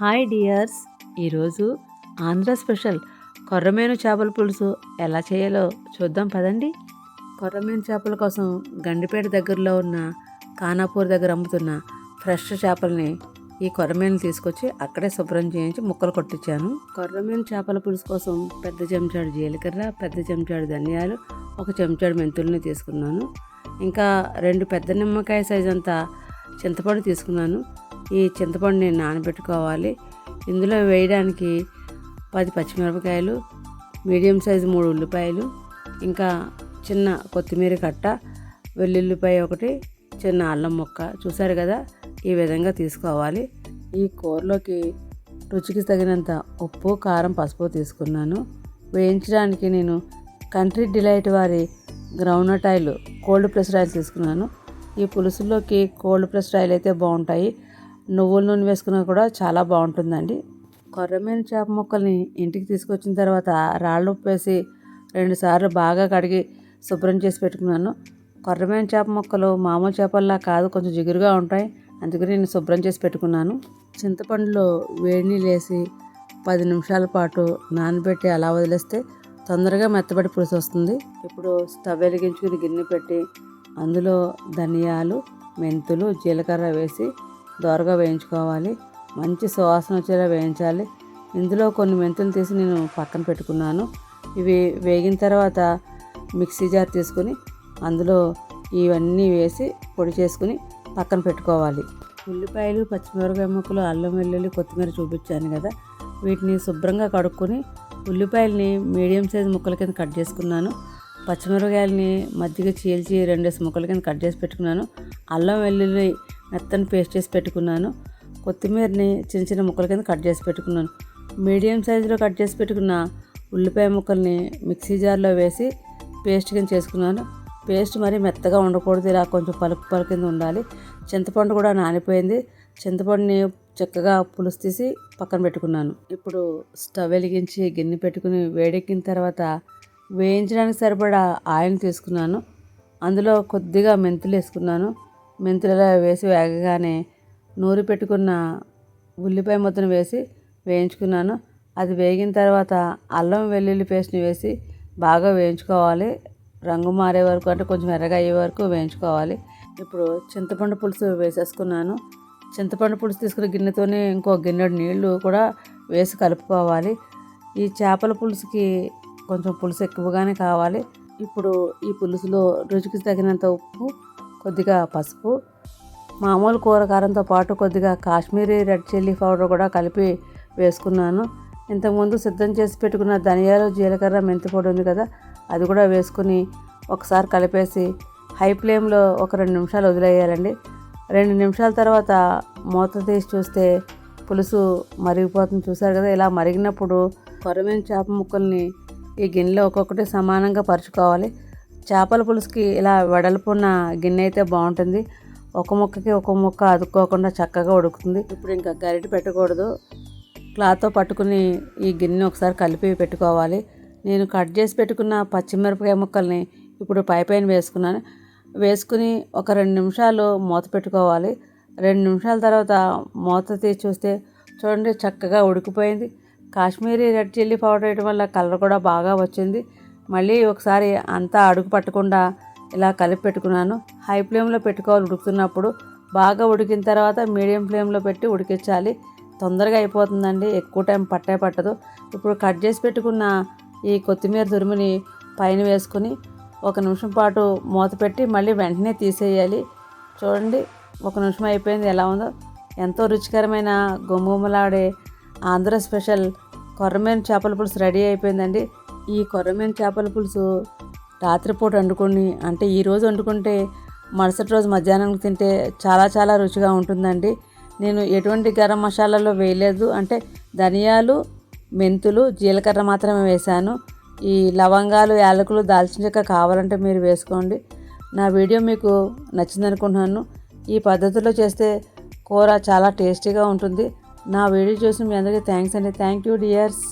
Hi dears. ఈరోజు Andhra special కొర్రమేను చేపల పులుసు ఎలా చేయాలో చూద్దాం పదండి. కొర్రమేను చేపల కోసం గండిపేట దగ్గరలో ఉన్న కానాపూర్ దగ్గర అమ్ముతున్న ఫ్రెష్ చేపల్ని ఈ కొర్రమేను తీసుకొచ్చి అక్కడే శుభ్రం చేయించి ముక్కలు కొట్టించాను. కొర్రమేను చేపల పులుసు కోసం పెద్ద చెంచాడు జీలకర్ర పెద్ద చెంచాడు ధనియాలు ఒక చెంచాడు మెంతుల్ని తీసుకున్నాను. ఇంకా రెండు పెద్ద నిమ్మకాయ సైజ్ అంతా చింతపండు తీసుకున్నాను. ఈ చింతపండుని నానబెట్టుకోవాలి. ఇందులో వేయడానికి పది పచ్చిమిరపకాయలు మీడియం సైజు మూడు ఉల్లిపాయలు ఇంకా చిన్న కొత్తిమీర కట్ట వెల్లుల్లిపాయ ఒకటి చిన్న అల్లం ముక్క. చూసారు కదా? ఈ విధంగా తీసుకోవాలి. ఈ కూరలోకి రుచికి తగినంత ఉప్పు కారం పసుపు తీసుకున్నాను. వేయించడానికి నేను కంట్రీ డిలైట్ వారి groundnut oil cold pressed oil తీసుకున్నాను. ఈ పులుసులోకి కోల్డ్ ప్రెస్డ్ ఆయిల్ అయితే బాగుంటాయి. నువ్వుల నూనె వేసుకున్నా కూడా చాలా బాగుంటుందండి. కొర్రమైన చేప ముక్కల్ని ఇంటికి తీసుకొచ్చిన తర్వాత రాళ్ళు ఉప్పు వేసి రెండుసార్లు బాగా కడిగి శుభ్రం చేసి పెట్టుకున్నాను. కొర్రమైన చేప ముక్కలు మామూలు చేపల్లా కాదు కొంచెం జిగురుగా ఉంటాయి. అందుకని నేను శుభ్రం చేసి పెట్టుకున్నాను. చింతపండులో వేడి నీళ్ళు వేసి పది నిమిషాల పాటు నానబెట్టి అలా వదిలేస్తే తొందరగా మెత్తబడి పులుసు వస్తుంది. ఇప్పుడు స్టవ్ వెలిగించుకుని గిన్నె పెట్టి అందులో ధనియాలు మెంతులు జీలకర్ర వేసి దోరగా వేయించుకోవాలి. మంచి సువాసన వచ్చేలా వేయించాలి. ఇందులో కొన్ని మెంతులు తీసి నేను పక్కన పెట్టుకున్నాను. ఇవి వేగిన తర్వాత మిక్సీ జార్ తీసుకుని అందులో ఇవన్నీ వేసి పొడి చేసుకుని పక్కన పెట్టుకోవాలి. ఉల్లిపాయలు పచ్చిమిరపకాయ ముక్కలు అల్లం వెల్లుల్లి కొత్తిమీర చూపించాను కదా. వీటిని శుభ్రంగా కడుక్కొని ఉల్లిపాయలని మీడియం సైజ్ ముక్కల కింద కట్ చేసుకున్నాను. పచ్చిమిరపకాయలని మజ్జిగ చీల్చి రెండేసి ముక్కల కింద కట్ చేసి పెట్టుకున్నాను. అల్లం వెల్లుల్లి మెత్తని పేస్ట్ చేసి పెట్టుకున్నాను. కొత్తిమీరని చిన్న చిన్న ముక్కల కింద కట్ చేసి పెట్టుకున్నాను. మీడియం సైజులో కట్ చేసి పెట్టుకున్న ఉల్లిపాయ ముక్కల్ని మిక్సీ జార్లో వేసి పేస్ట్ కింద చేసుకున్నాను. పేస్ట్ మరి మెత్తగా ఉండకూడదు ఇలా కొంచెం పలుకు పలుకు కింద ఉండాలి. చింతపండు కూడా నానిపోయింది. చింతపండుని చక్కగా పులుసు తీసి పక్కన పెట్టుకున్నాను. ఇప్పుడు స్టవ్ వెలిగించి గిన్నె పెట్టుకుని వేడెక్కిన తర్వాత వేయించడానికి సరిపడా ఆయిల్ తీసుకున్నాను. అందులో కొద్దిగా మెంతులు వేసుకున్నాను. మెంతులలో వేసి వేగగానే నూరి పెట్టుకున్న ఉల్లిపాయ ముద్దను వేసి వేయించుకున్నాను. అది వేగిన తర్వాత అల్లం వెల్లుల్లి పేస్ట్ని వేసి బాగా వేయించుకోవాలి. రంగు మారే వరకు అంటే కొంచెం ఎర్రగా అయ్యే వరకు వేయించుకోవాలి. ఇప్పుడు చింతపండు పులుసు వేసేసుకున్నాను. చింతపండు పులుసు తీసుకున్న గిన్నెతోనే ఇంకో గిన్నెడు నీళ్ళు కూడా వేసి కలుపుకోవాలి. ఈ చేపల పులుసుకి కొంచెం పులుసు ఎక్కువగానే కావాలి. ఇప్పుడు ఈ పులుసులో రుచికి తగినంత ఉప్పు కొద్దిగా పసుపు మామూలు కూర కారంతో పాటు కొద్దిగా కాశ్మీరీ రెడ్ చిల్లీ పౌడర్ కూడా కలిపి వేసుకున్నాను. ఇంతకుముందు సిద్ధం చేసి పెట్టుకున్న ధనియాలు జీలకర్ర మెంతి పొడి ఉంది కదా అది కూడా వేసుకుని ఒకసారి కలిపేసి హై ఫ్లేమ్లో ఒక రెండు నిమిషాలు వదిలేయాలండి. రెండు నిమిషాల తర్వాత మూత తీసి చూస్తే పులుసు మరిగిపోతుంది. చూసారు కదా ఇలా మరిగినప్పుడు కొరమైన చేప ముక్కల్ని ఈ గిన్నెలో ఒక్కొక్కటి సమానంగా పరుచుకోవాలి. చేపల పులుసుకి ఇలా వెడల్పున్న గిన్నె అయితే బాగుంటుంది. ఒక ముక్కకి ఒక ముక్క అదుకోకుండా చక్కగా ఉడుకుతుంది. ఇప్పుడు ఇంకా గరిటె పెట్టకూడదు. క్లాత్తో పట్టుకుని ఈ గిన్నె ఒకసారి కలిపి పెట్టుకోవాలి. నేను కట్ చేసి పెట్టుకున్న పచ్చిమిరపకాయ ముక్కల్ని ఇప్పుడు పై పైన వేసుకున్నాను. వేసుకుని ఒక రెండు నిమిషాలు మూత పెట్టుకోవాలి. రెండు నిమిషాల తర్వాత మూత తీసి చూస్తే చూడండి చక్కగా ఉడికిపోయింది. కాశ్మీరీ రెడ్ చిల్లీ పౌడర్ వేయడం వల్ల కలర్ కూడా బాగా వచ్చింది. మళ్ళీ ఒకసారి అంతా అడుగు పట్టకుండా ఇలా కలిపి పెట్టుకున్నాను. హై ఫ్లేమ్లో పెట్టుకోవాలి. ఉడుకుతున్నప్పుడు బాగా ఉడికిన తర్వాత మీడియం ఫ్లేమ్లో పెట్టి ఉడికించాలి. తొందరగా అయిపోతుందండి. ఎక్కువ టైం పట్టే పట్టదు. ఇప్పుడు కట్ చేసి పెట్టుకున్న ఈ కొత్తిమీర తురుముని పైన వేసుకుని ఒక నిమిషం పాటు మూత పెట్టి మళ్ళీ వెంటనే తీసేయాలి. చూడండి ఒక నిమిషం అయిపోయింది. ఎలా ఉందో. ఎంతో రుచికరమైన గుమ్మలాడే ఆంధ్ర స్పెషల్ కొర్రమేన చేపల పులుసు రెడీ అయిపోయిందండి. ఈ కొర్రమేన చేపల పులుసు రాత్రిపూట వండుకొని అంటే ఈరోజు వండుకుంటే మరుసటి రోజు మధ్యాహ్నం తింటే చాలా చాలా రుచిగా ఉంటుందండి. నేను ఎటువంటి గరం మసాలాలో వేయలేదు. అంటే ధనియాలు మెంతులు జీలకర్ర మాత్రమే వేశాను. ఈ లవంగాలు యాలకులు దాల్చిన చెక్క కావాలంటే మీరు వేసుకోండి. నా వీడియో మీకు నచ్చింది అనుకుంటున్నాను ఈ పద్ధతిలో చేస్తే కూర చాలా టేస్టీగా ఉంటుంది. నా వీడియో చూసి మీ అందరికీ థ్యాంక్స్ అండి. Thank you dears.